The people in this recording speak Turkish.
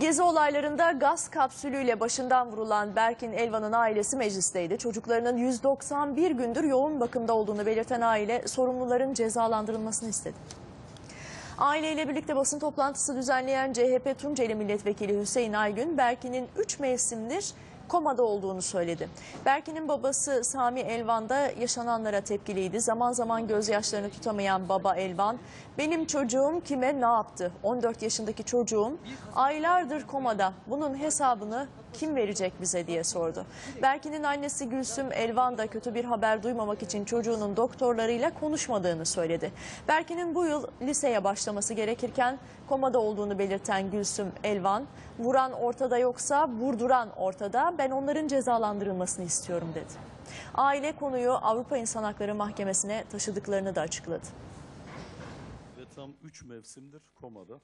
Gezi olaylarında gaz kapsülüyle başından vurulan Berkin Elvan'ın ailesi meclisteydi. Çocuklarının 191 gündür yoğun bakımda olduğunu belirten aile sorumluların cezalandırılmasını istedi. Aileyle birlikte basın toplantısı düzenleyen CHP Tunceli Milletvekili Hüseyin Aygün, Berkin'in 3 mevsimdir komada olduğunu söyledi. Berkin'in babası Sami Elvan da yaşananlara tepkiliydi. Zaman zaman gözyaşlarını tutamayan baba Elvan, benim çocuğum kime ne yaptı? 14 yaşındaki çocuğum aylardır komada. Bunun hesabını kim verecek bize diye sordu. Berkin'in annesi Gülsüm Elvan da kötü bir haber duymamak için çocuğunun doktorlarıyla konuşmadığını söyledi. Berkin'in bu yıl liseye başlaması gerekirken komada olduğunu belirten Gülsüm Elvan, vuran ortada yoksa vurduran ortada ben onların cezalandırılmasını istiyorum dedi. Aile konuyu Avrupa İnsan Hakları Mahkemesi'ne taşıdıklarını da açıkladı. Ve tam 3 mevsimdir komada.